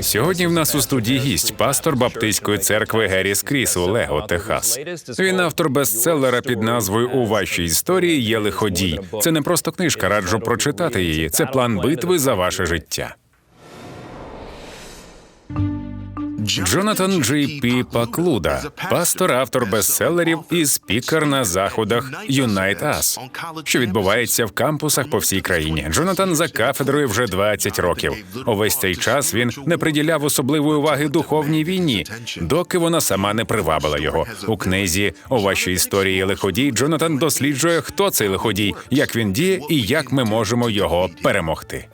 Сьогодні в нас у студії гість пастор Баптистської церкви Геріс Кріс у Лего, Техас. Він автор бестселера під назвою У вашій історії є лиходій. Це не просто книжка, раджу прочитати її. Це план битви за ваше життя. Джонатан Джей Пі Паклуда, пастор, автор бестселерів і спікер на заходах Unite Us, що відбувається в кампусах по всій країні. Джонатан за кафедрою вже 20 років. Увесь цей час він не приділяв особливої уваги духовній війні, доки вона сама не привабила його. У книзі у вашій історії лиходій Джонатан досліджує, хто цей лиходій, як він діє і як ми можемо його перемогти.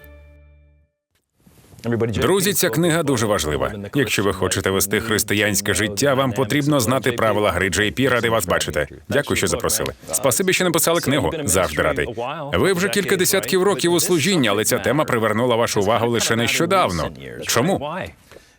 Друзі, ця книга дуже важлива. Якщо ви хочете вести християнське життя, вам потрібно знати правила гри JP. Радий вас бачити. Дякую, що запросили. Спасибі, що написали книгу. Завжди радий. Ви вже кілька десятків років у служінні, але ця тема привернула вашу увагу лише нещодавно. Чому?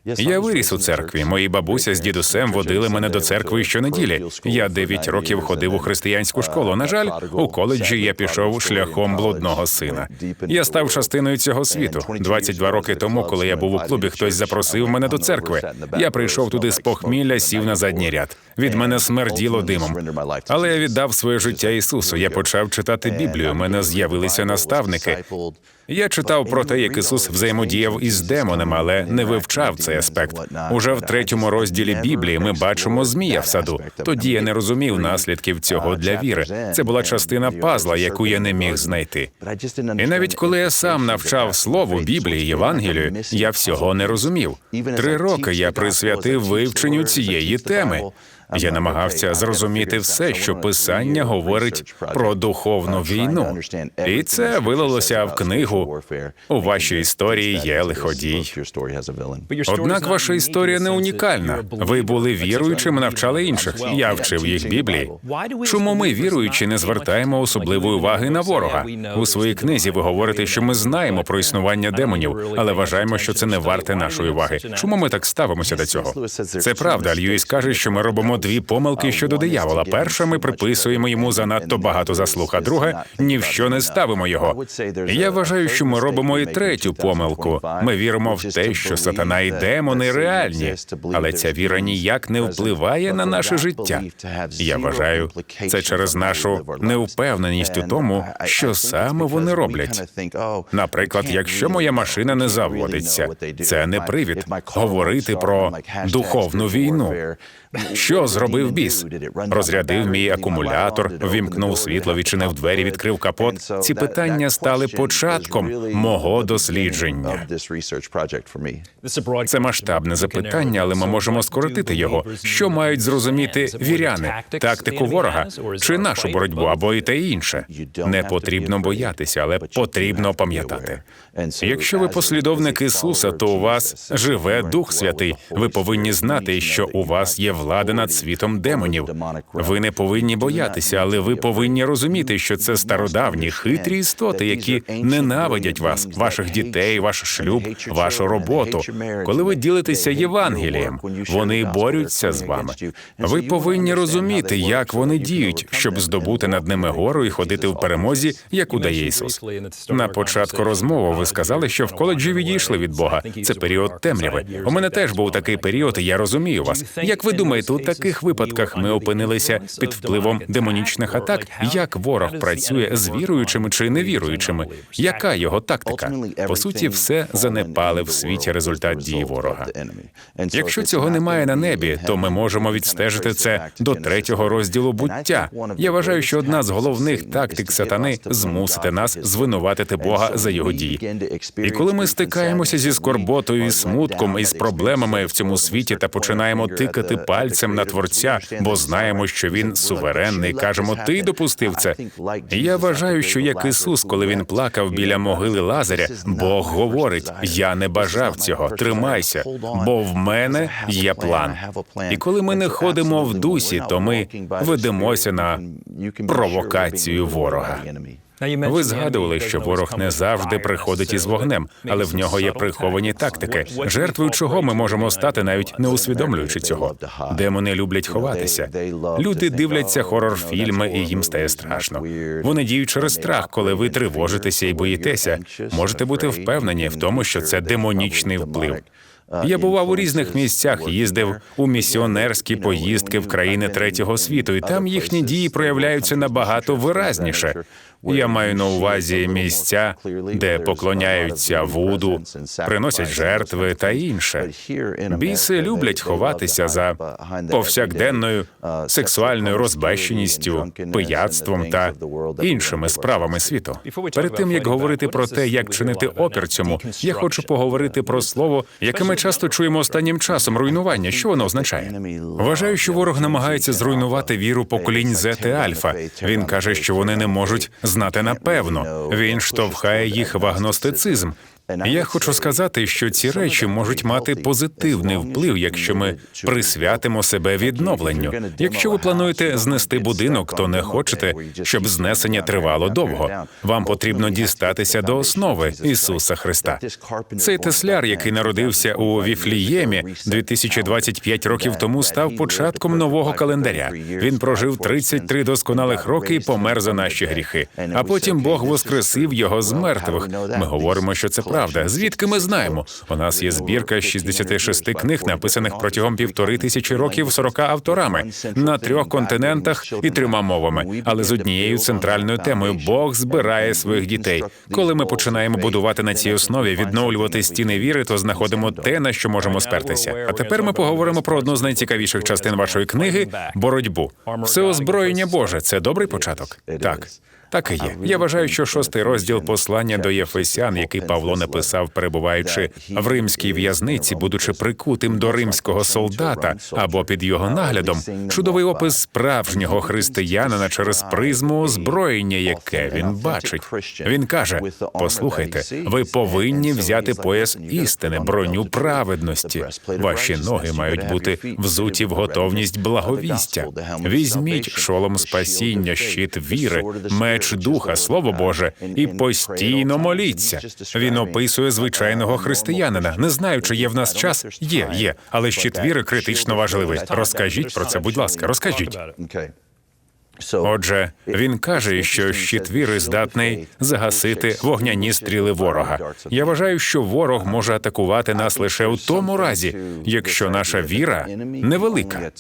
Я виріс у церкві. Мої бабуся з дідусем водили мене до церкви щонеділі. Я 9 років ходив у християнську школу. На жаль, у коледжі я пішов шляхом блудного сина. Я став частиною цього світу. 22 роки тому, коли я був у клубі, хтось запросив мене до церкви. Я прийшов туди з похмілля, сів на задній ряд. Від мене смерділо димом. Але я віддав своє життя Ісусу. Я почав читати Біблію. У мене з'явилися наставники. Я читав про те, як Ісус взаємодіяв із демонами, але не вивчав цей аспект. Уже в третьому розділі Біблії ми бачимо змія в саду. Тоді я не розумів наслідків цього для віри. Це була частина пазла, яку я не міг знайти. І навіть коли я сам навчав слову Біблії Євангелію, я всього не розумів. Три роки я присвятив вивченню цієї теми. Я намагався зрозуміти все, що писання говорить про духовну війну, і це вилилося в книгу. У вашій історії є лиходій. Однак ваша історія не унікальна. Ви були віруючими, навчали інших. Я вчив їх Біблії. Чому ми, віруючи, не звертаємо особливої уваги на ворога? У своїй книзі ви говорите, що ми знаємо про існування демонів, але вважаємо, що це не варте нашої уваги. Чому ми так ставимося до цього? Це правда. Льюіс каже, що ми робимо дві помилки щодо диявола. Перша, ми приписуємо йому занадто багато заслуг, а друге ні в що не ставимо його. Я вважаю, що ми робимо і третю помилку. Ми віримо в те, що сатана і демони реальні, але ця віра ніяк не впливає на наше життя. Я вважаю, це через нашу неупевненість у тому, що саме вони роблять. Наприклад, якщо моя машина не заводиться, це не привід говорити про духовну війну. Що зробив біс? Розрядив мій акумулятор, вімкнув світло, відчинив двері, відкрив капот. Ці питання стали початком мого дослідження. Це масштабне запитання, але ми можемо скоротити його. Що мають зрозуміти віряни, тактику ворога чи нашу боротьбу, або і те і інше. Не потрібно боятися, але потрібно пам'ятати. Якщо ви послідовник Ісуса, то у вас живе Дух Святий. Ви повинні знати, що у вас є влада над світом демонів. Ви не повинні боятися, але ви повинні розуміти, що це стародавні хитрі істоти, які ненавидять вас, ваших дітей, ваш шлюб, вашу роботу. Коли ви ділитеся Євангелієм, вони борються з вами. Ви повинні розуміти, як вони діють, щоб здобути над ними гору і ходити в перемозі, як удає Ісус. На початку розмови ви сказали, що в коледжі відійшли від Бога. Це період темряви. У мене теж був такий період, і я розумію вас. Як ви думаєте, у таких випадках ми опинилися під впливом демонічних атак? Як ворог працює з віруючими чи невіруючими? Яка його тактика? По суті, все занепали в світі результат дії ворога. Якщо цього немає на небі, то ми можемо відстежити це до третього розділу буття. Я вважаю, що одна з головних тактик сатани змусити нас звинуватити Бога за його дії. І коли ми стикаємося зі скорботою і смутком і з проблемами в цьому світі та починаємо тикати пальцем на творця, бо знаємо, що він суверенний. Кажемо, ти допустив це. Я вважаю, що як Ісус, коли він плакав біля могили Лазаря, Бог говорить: я не бажав цього, тримайся, бо в мене є план. І коли ми не ходимо в дусі, то ми ведемося на провокацію ворога. Ви згадували, що ворог не завжди приходить із вогнем, але в нього є приховані тактики, жертвою чого ми можемо стати, навіть не усвідомлюючи цього. Демони люблять ховатися. Люди дивляться хорор-фільми, і їм стає страшно. Вони діють через страх, коли ви тривожитеся і боїтеся. Можете бути впевнені в тому, що це демонічний вплив. Я бував у різних місцях, їздив у місіонерські поїздки в країни третього світу, і там їхні дії проявляються набагато виразніше. Я маю на увазі місця, де поклоняються вуду, приносять жертви та інше. Біси люблять ховатися за повсякденною сексуальною розбещеністю, пияцтвом та іншими справами світу. Перед тим як говорити про те, як чинити опір цьому, я хочу поговорити про слово, яке ми часто чуємо останнім часом руйнування. Що воно означає? Вважаю, що ворог намагається зруйнувати віру поколінь Зети Альфа. Він каже, що вони не можуть знати напевно. Він штовхає їх в агностицизм. Я хочу сказати, що ці речі можуть мати позитивний вплив, якщо ми присвятимо себе відновленню. Якщо ви плануєте знести будинок, то не хочете, щоб знесення тривало довго. Вам потрібно дістатися до основи Ісуса Христа. Цей тесляр, який народився у Віфліємі 2025 років тому, став початком нового календаря. Він прожив 33 досконалих роки і помер за наші гріхи. А потім Бог воскресив його з мертвих. Ми говоримо, що це правда. Звідки ми знаємо? У нас є збірка 66 книг, написаних протягом півтори тисячі років 40 авторами на трьох континентах і трьома мовами, але з однією центральною темою Бог збирає своїх дітей. Коли ми починаємо будувати на цій основі, відновлювати стіни віри, то знаходимо те, на що можемо спертися. А тепер ми поговоримо про одну з найцікавіших частин вашої книги боротьбу. Все озброєння Боже. Це добрий початок. Так. Так і є. Я вважаю, що шостий розділ послання до Єфесян, який Павло написав, перебуваючи в римській в'язниці, будучи прикутим до римського солдата або під його наглядом, чудовий опис справжнього християнина через призму озброєння, яке він бачить. Він каже: послухайте, ви повинні взяти пояс істини, броню праведності. Ваші ноги мають бути взуті в готовність благовістя. Візьміть шолом спасіння, щит віри, меч духа, слово Боже, і постійно моліться. Він описує звичайного християнина. Не знаю, чи є в нас час. Є, є, але щит віри критично важливий. Розкажіть про це, будь ласка, розкажіть. Отже, він каже, що щит віри здатний загасити вогняні стріли ворога. Я вважаю, що ворог може атакувати нас лише у тому разі, якщо наша віра невелика.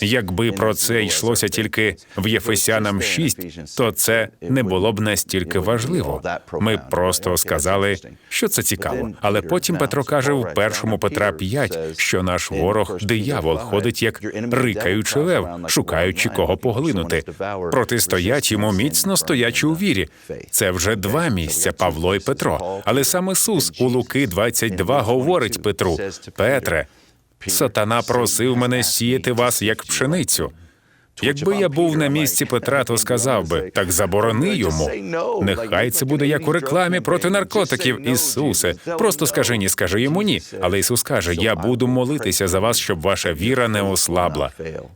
Якби про це йшлося тільки в Єфесянам 6, то це не було б настільки важливо. Ми просто сказали, що це цікаво. Але потім Петро каже в першому Петра 5, що наш ворог диявол ходить як рикаючий лев, шукаючи кого поглинути. Протистоять йому міцно стоячи у вірі. Це вже два місця Павло і Петро. Але сам Ісус у Луки 22 говорить Петру: Петре, сатана просив мене сіяти вас як пшеницю. Якби я був на місці Петра, то сказав би так заборони йому. Нехай це буде як у рекламі проти наркотиків. Ісусе, просто скажи ні, скажи йому ні. Але Ісус каже: Я буду молитися за вас, щоб ваша віра не ослабла.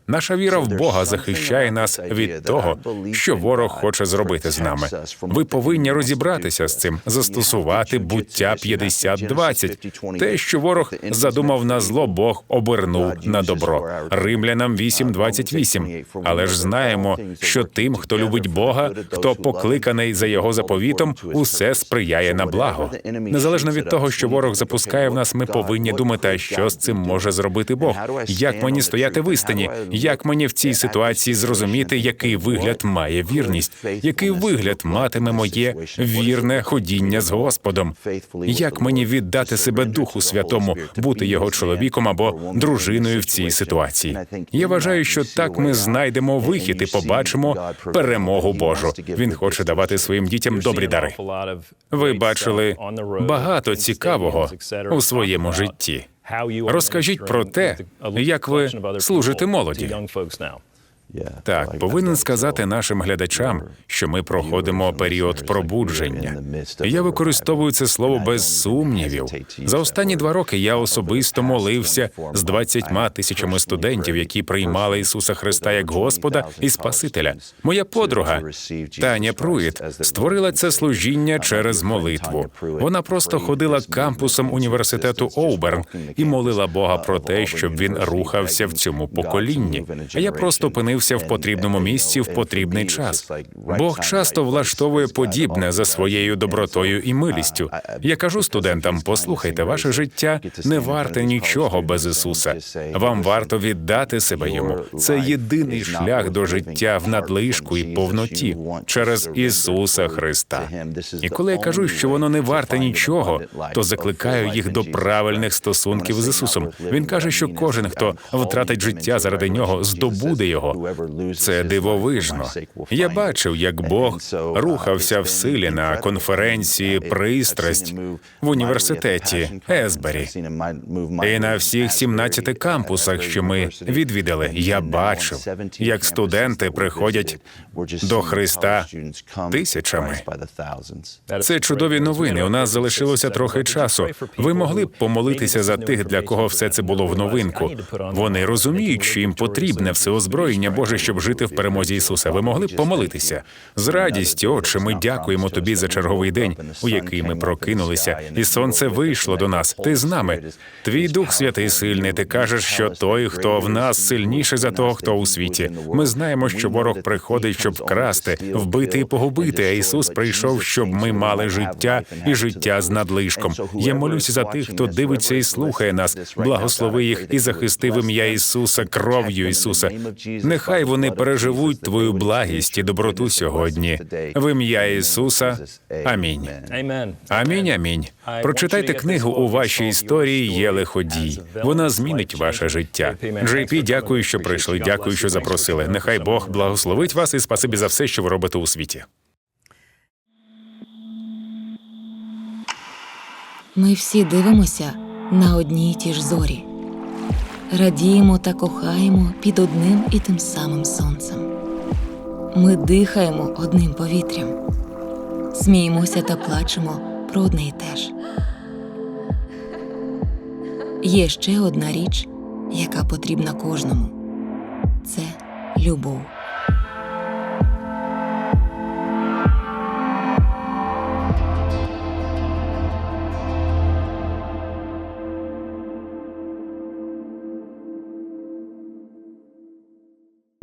Наша віра в Бога захищає нас від того, що ворог хоче зробити з нами. Ви повинні розібратися з цим, застосувати буття 50-20. Те, що ворог задумав на зло, Бог обернув на добро. Римлянам 8.28. Але ж знаємо, що тим, хто любить Бога, хто покликаний за його заповітом, усе сприяє на благо. Незалежно від того, що ворог запускає в нас, ми повинні думати, а що з цим може зробити Бог. Як мені стояти в істині? Як мені в цій ситуації зрозуміти, який вигляд має вірність, який вигляд матиме моє вірне ходіння з Господом? Як мені віддати себе Духу Святому, бути його чоловіком або дружиною в цій ситуації? Я вважаю, що так ми знайдемо вихід і побачимо перемогу Божу. Він хоче давати своїм дітям добрі дари. Ви бачили багато цікавого у своєму житті. Розкажіть про те, як ви служите молоді. Так, повинен сказати нашим глядачам, що ми проходимо період пробудження. Я використовую це слово без сумнівів. За останні два роки я особисто молився з 20 тисячами студентів, які приймали Ісуса Христа як Господа і Спасителя. Моя подруга Таня Пруїт створила це служіння через молитву. Вона просто ходила кампусом університету Оуберн і молила Бога про те, щоб він рухався в цьому поколінні. А я просто опинився в потрібному місці в потрібний час. Бог часто влаштовує подібне за своєю добротою і милістю. Я кажу студентам: послухайте, ваше життя не варте нічого без Ісуса. Вам варто віддати себе йому. Це єдиний шлях до життя в надлишку і повноті через Ісуса Христа. І коли я кажу, що воно не варте нічого, то закликаю їх до правильних стосунків з Ісусом. Він каже, що кожен, хто втратить життя заради нього, здобуде його. Це дивовижно. Я бачив, як Бог рухався в силі на конференції пристрасть в університеті Есбері. І на всіх 17 кампусах, що ми відвідали, я бачив, як студенти приходять до Христа тисячами. Це чудові новини. У нас залишилося трохи часу. Ви могли б помолитися за тих, для кого все це було в новинку. Вони розуміють, що їм потрібне все озброєння Боже, щоб жити в перемозі Ісуса. Ви могли б помолитися з радістю. Отче, ми дякуємо тобі за черговий день, у який ми прокинулися, і сонце вийшло до нас. Ти з нами. Твій дух святий сильний. Ти кажеш, що той, хто в нас сильніший за того, хто у світі. Ми знаємо, що ворог приходить, щоб вкрасти, вбити і погубити. А Ісус прийшов, щоб ми мали життя і життя з надлишком. Я молюся за тих, хто дивиться і слухає нас. Благослови їх і захисти в ім'я Ісуса кров'ю Ісуса. Нехай вони переживуть твою благість і доброту сьогодні. В ім'я Ісуса. Амінь. Амінь, амінь. Прочитайте книгу у вашій історії є лиходій. Вона змінить ваше життя. Джей Пі, дякую, що прийшли. Дякую, що запросили. Нехай Бог благословить вас і спасибі за все, що ви робите у світі. Ми всі дивимося на одні й ті ж зорі, радіємо та кохаємо під одним і тим самим сонцем. Ми дихаємо одним повітрям, сміємося та плачемо про одне й те ж. Є ще одна річ, яка потрібна кожному це любов.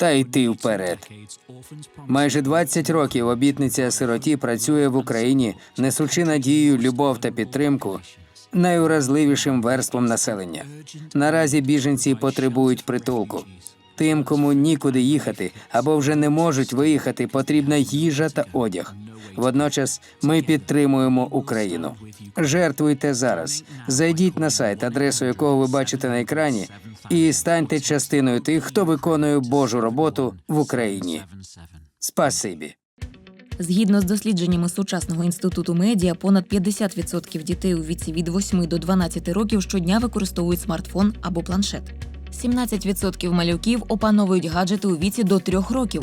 та йти вперед. Майже 20 років обітниця сироті працює в Україні, несучи надію, любов та підтримку найуразливішим верством населення. Наразі біженці потребують притулку. Тим, кому нікуди їхати або вже не можуть виїхати, потрібна їжа та одяг. Водночас ми підтримуємо Україну. Жертвуйте зараз. Зайдіть на сайт, адресу якого ви бачите на екрані, і станьте частиною тих, хто виконує Божу роботу в Україні. Спасибі. Згідно з дослідженнями сучасного інституту медіа, понад 50% дітей у віці від 8 до 12 років щодня використовують смартфон або планшет. 17% малюків опановують гаджети у віці до 3 років.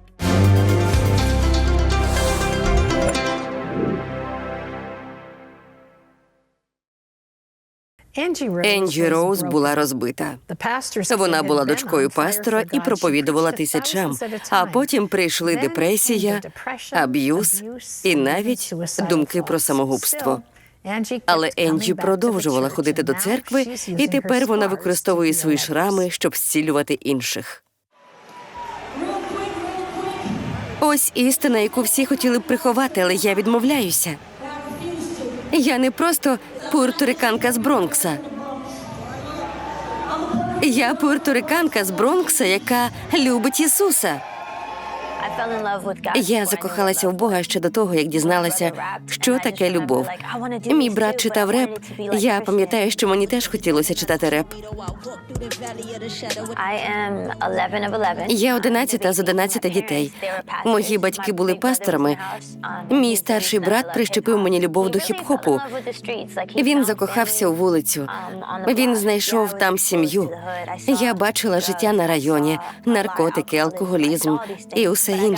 Енджі Роуз була розбита. Вона була дочкою пастора і проповідувала тисячам. А потім прийшли депресія, аб'юз і навіть думки про самогубство. Але Енджі продовжувала ходити до церкви, і тепер вона використовує свої шрами, щоб зцілювати інших. Ось істина, яку всі хотіли б приховати, але я відмовляюся. Я не просто пуерториканка з Бронкса. Я пуерториканка з Бронкса, яка любить Ісуса. Я закохалася в Бога ще до того, як дізналася, що таке любов. Мій брат читав реп. Я пам'ятаю, що мені теж хотілося читати реп. Я одинадцята з одинадцяти дітей. Мої батьки були пасторами. Мій старший брат прищепив мені любов до хіп-хопу. Він закохався у вулицю. Він знайшов там сім'ю. Я бачила життя на районі, наркотики, алкоголізм і усе інше.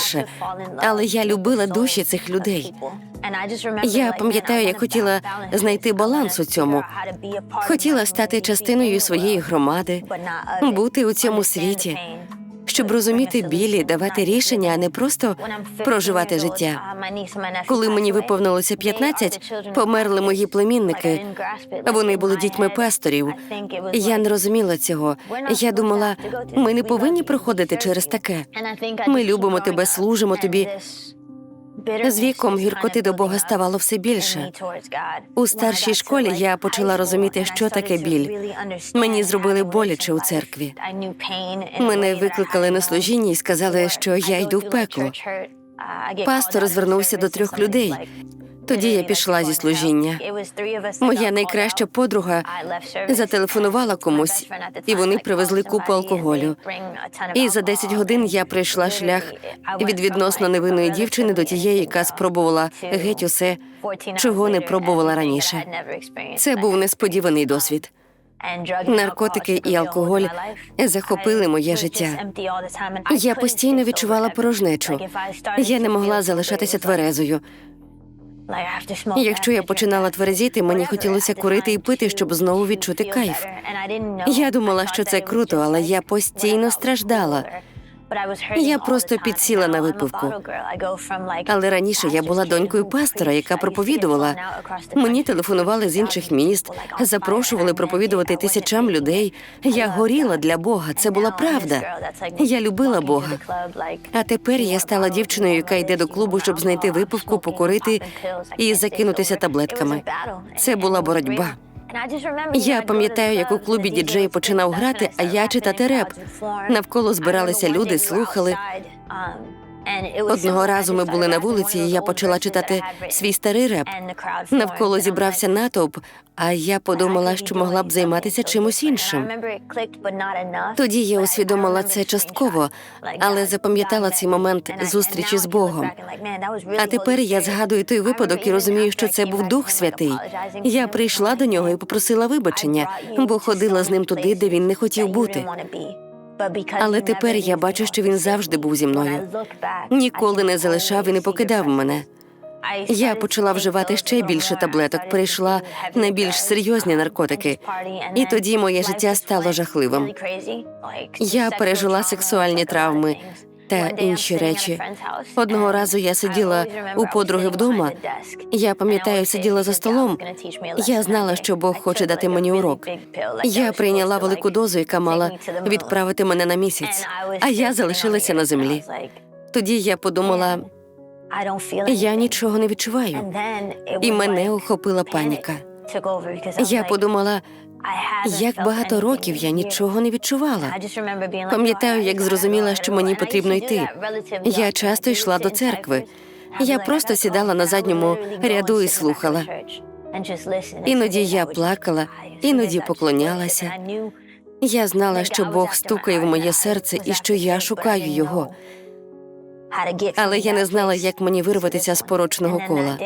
Але я любила душі цих людей. Я пам'ятаю, я хотіла знайти баланс у цьому. Хотіла стати частиною своєї громади, бути у цьому світі, щоб розуміти білі, давати рішення, а не просто проживати життя. Коли мені виповнилося 15, померли мої племінники. Вони були дітьми пасторів. Я не розуміла цього. Я думала, ми не повинні проходити через таке. Ми любимо тебе, служимо тобі. З віком гіркоти до Бога ставало все більше. У старшій школі я почала розуміти, що таке біль. Мені зробили боляче у церкві. Мене викликали на служіння і сказали, що я йду в пекло. Пастор звернувся до трьох людей. Тоді я пішла зі служіння. Моя найкраща подруга зателефонувала комусь, і вони привезли купу алкоголю. І за 10 годин я пройшла шлях від відносно невинної дівчини до тієї, яка спробувала геть усе, чого не пробувала раніше. Це був несподіваний досвід. Наркотики і алкоголь захопили моє життя. Я постійно відчувала порожнечу. Я не могла залишатися тверезою. Якщо я починала тверезіти, мені хотілося курити і пити, щоб знову відчути кайф. Я думала, що це круто, але я постійно страждала. Я просто підсіла на випивку. Але раніше я була донькою пастора, яка проповідувала. Мені телефонували з інших міст, запрошували проповідувати тисячам людей. Я горіла для Бога. Це була правда. Я любила Бога. А тепер я стала дівчиною, яка йде до клубу, щоб знайти випивку, покурити і закинутися таблетками. Це була боротьба. Я пам'ятаю, як у клубі діджей починав грати, а я читати реп. Навколо збиралися люди, слухали. Одного разу ми були на вулиці, і я почала читати свій старий реп. Навколо зібрався натовп, а я подумала, що могла б займатися чимось іншим. Тоді я усвідомила це частково, але запам'ятала цей момент зустрічі з Богом. А тепер я згадую той випадок і розумію, що це був Дух Святий. Я прийшла до нього і попросила вибачення, бо ходила з ним туди, де він не хотів бути. Але тепер я бачу, що він завжди був зі мною. Ніколи не залишав і не покидав мене. Я почала вживати ще більше таблеток, перейшла на більш серйозні наркотики. І тоді моє життя стало жахливим. Я пережила сексуальні травми та інші речі. Одного разу я сиділа у подруги вдома. Я пам'ятаю, сиділа за столом. Я знала, що Бог хоче дати мені урок. Я прийняла велику дозу, яка мала відправити мене на місяць, а я залишилася на землі. Тоді я подумала, я нічого не відчуваю, і мене охопила паніка. Я подумала, як багато років я нічого не відчувала. Пам'ятаю, як зрозуміла, що мені потрібно йти. Я часто йшла до церкви. Я просто сідала на задньому ряду і слухала. Іноді я плакала, іноді поклонялася. Я знала, що Бог стукає в моє серце і що я шукаю його. Але я не знала, як мені вирватися з порочного кола.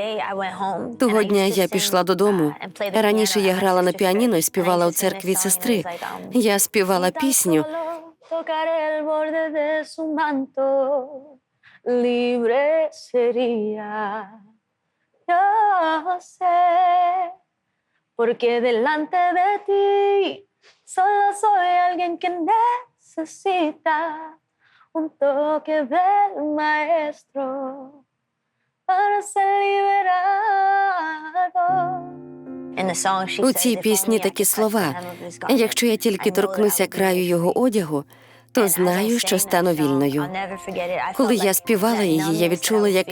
Того дня я пішла додому. Раніше я грала на піаніно і співала у церкві сестри. Я співала пісню. Porque delante de ti solo soy alguien que necesita un toque del maestro para ser liberado. У цій пісні такі слова. Якщо я тільки торкнуся краю його одягу, то знаю, що стану вільною. Коли я співала її, я відчула, як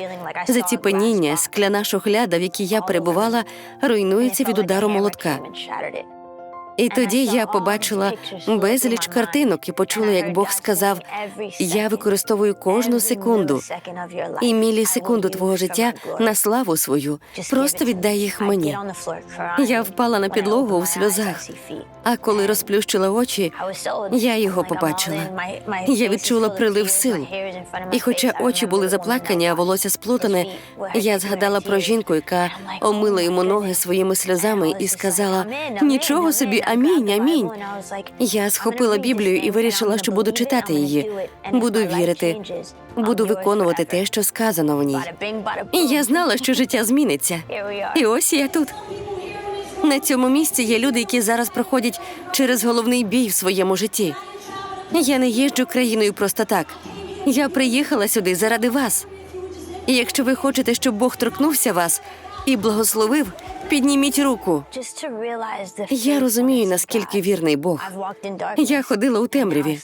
заціпеніння, скляна шухляда, в якій я перебувала, руйнується від удару молотка. І тоді я побачила безліч картинок і почула, як Бог сказав: Я використовую кожну секунду і мілісекунду твого життя на славу свою. Просто віддай їх мені. Я впала на підлогу у сльозах. А коли розплющила очі, я його побачила. Я відчула прилив сил. І хоча очі були заплакані, а волосся сплутане, я згадала про жінку, яка омила йому ноги своїми сльозами і сказала: нічого собі, амінь, амінь. Я схопила Біблію і вирішила, що буду читати її, буду вірити, буду виконувати те, що сказано в ній. І я знала, що життя зміниться. І ось я тут. На цьому місці є люди, які зараз проходять через головний бій в своєму житті. Я не їжджу країною просто так. Я приїхала сюди заради вас. І якщо ви хочете, щоб Бог торкнувся вас і благословив, підніміть руку. Я розумію, наскільки вірний Бог. Я ходила у темряві.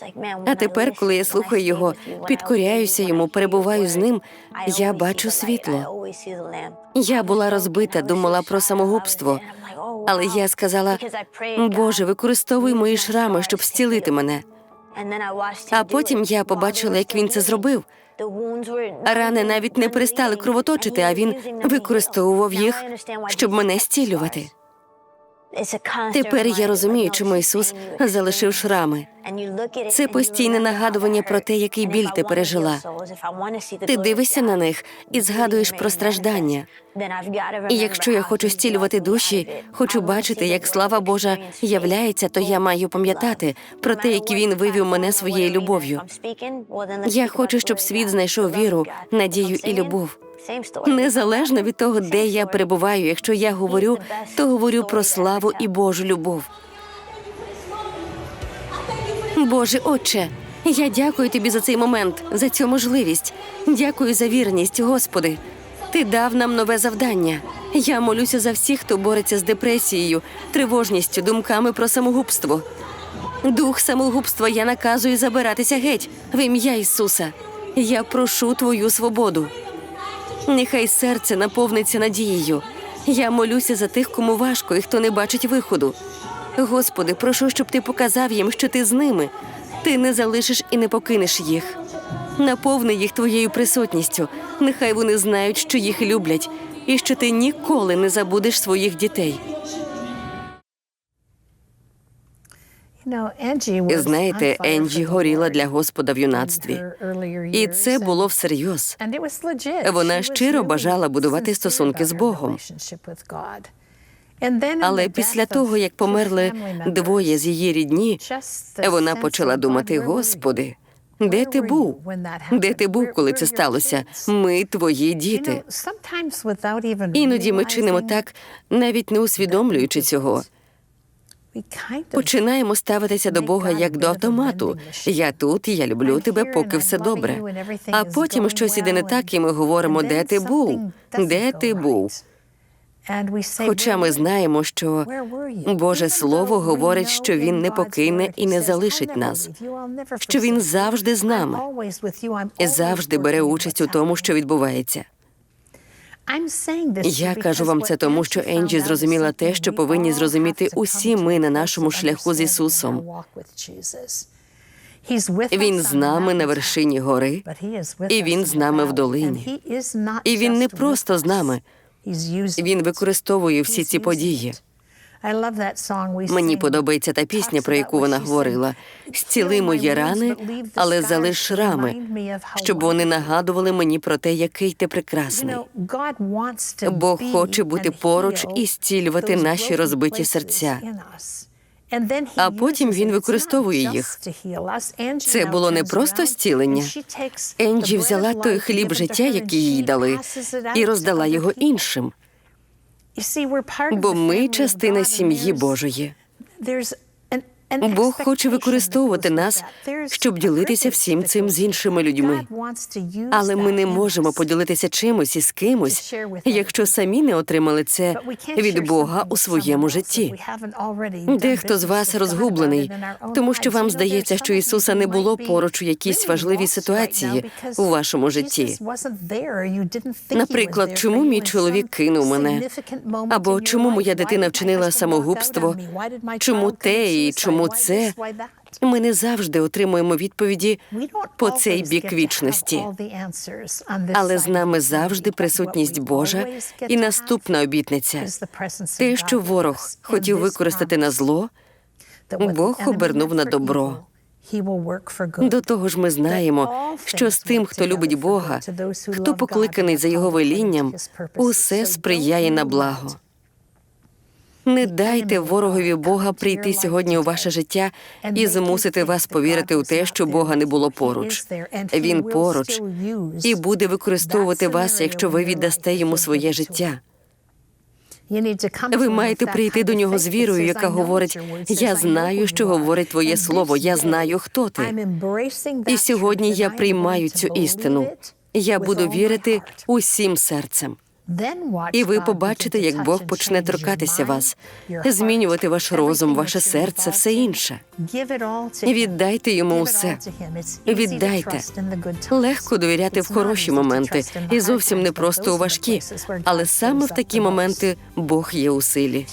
А тепер, коли я слухаю його, підкоряюся йому, перебуваю з ним, я бачу світло. Я була розбита, думала про самогубство. Але я сказала: Боже, використовуй мої шрами, щоб зцілити мене. А потім я побачила, як він це зробив. Рани навіть не перестали кровоточити, а він використовував їх, щоб мене зцілювати. Тепер я розумію, чому Ісус залишив шрами. Це постійне нагадування про те, який біль ти пережила. Ти дивишся на них і згадуєш про страждання. І якщо я хочу зцілювати душі, хочу бачити, як слава Божа являється, то я маю пам'ятати про те, як він вивів мене своєю любов'ю. Я хочу, щоб світ знайшов віру, надію і любов. Незалежно від того, де я перебуваю, якщо я говорю, то говорю про славу і Божу любов. Боже Отче, я дякую тобі за цей момент, за цю можливість. Дякую за вірність, Господи. Ти дав нам нове завдання. Я молюся за всіх, хто бореться з депресією, тривожністю, думками про самогубство. Дух самогубства я наказую забиратися геть в ім'я Ісуса. Я прошу Твою свободу. Нехай серце наповниться надією. Я молюся за тих, кому важко і хто не бачить виходу. Господи, прошу, щоб ти показав їм, що ти з ними. Ти не залишиш і не покинеш їх. Наповни їх твоєю присутністю. Нехай вони знають, що їх люблять, і що ти ніколи не забудеш своїх дітей. Знаєте, Енджі горіла для Господа в юнацтві. І це було всерйоз. Вона щиро бажала будувати стосунки з Богом. Але після того, як померли двоє з її рідні, вона почала думати: Господи, де ти був? Де ти був, коли це сталося? Ми твої діти. Іноді ми чинимо так, навіть не усвідомлюючи цього. Починаємо ставитися до Бога як до автомату. Я тут, я люблю тебе, поки все добре. А потім щось іде не так, і ми говоримо, де ти був? Де ти був? Хоча ми знаємо, що Боже Слово говорить, що Він не покине і не залишить нас, що Він завжди з нами завжди бере участь у тому, що відбувається. Я кажу вам це тому, що Енджі зрозуміла те, що повинні зрозуміти усі ми на нашому шляху з Ісусом. Він з нами на вершині гори, і він з нами в долині. І він не просто з нами. Він використовує всі ці події. Мені подобається та пісня, про яку вона говорила: зціли мої рани, але залиш шрами, щоб вони нагадували мені про те, який ти прекрасний. Бог хоче бути поруч і зцілювати наші розбиті серця. А потім він використовує їх. Це було не просто зцілення. Енджі взяла той хліб життя, який їй дали, і роздала його іншим. Бо ми частина сім'ї Божої. Бог хоче використовувати нас, щоб ділитися всім цим з іншими людьми. Але ми не можемо поділитися чимось із кимось, якщо самі не отримали це від Бога у своєму житті. Дехто з вас розгублений, тому що вам здається, що Ісуса не було поруч у якійсь важливій ситуації у вашому житті. Наприклад, чому мій чоловік кинув мене? Або чому моя дитина вчинила самогубство? Чому те і чому це? Ми не завжди отримуємо відповіді по цей бік вічності. але з нами завжди присутність Божа і наступна обітниця. Те, що ворог хотів використати на зло, Бог обернув на добро. До того ж, ми знаємо, що з тим, хто любить Бога, хто покликаний за його велінням, усе сприяє на благо. Не дайте ворогові Бога прийти сьогодні у ваше життя і змусити вас повірити у те, що Бога не було поруч. Він поруч і буде використовувати вас, якщо ви віддасте йому своє життя. Ви маєте прийти до нього з вірою, яка говорить: Я знаю, що говорить твоє слово, я знаю, хто ти. І сьогодні я приймаю цю істину. Я буду вірити усім серцем. І ви побачите, як Бог почне торкатися вас, змінювати ваш розум, ваше серце, все інше. Віддайте йому усе. Віддайте. Легко довіряти в хороші моменти, і зовсім не просто у важкі. Але саме в такі моменти Бог є у силі.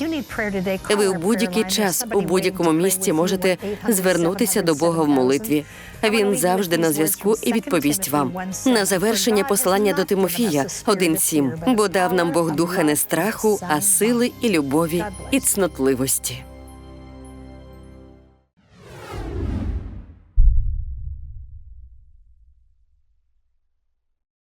Ви в будь-який час, у будь-якому місці можете звернутися до Бога в молитві. Він завжди на зв'язку і відповість вам. На завершення послання до Тимофія 1.7. бо дав нам Бог духа не страху, а сили і любові і цнотливості.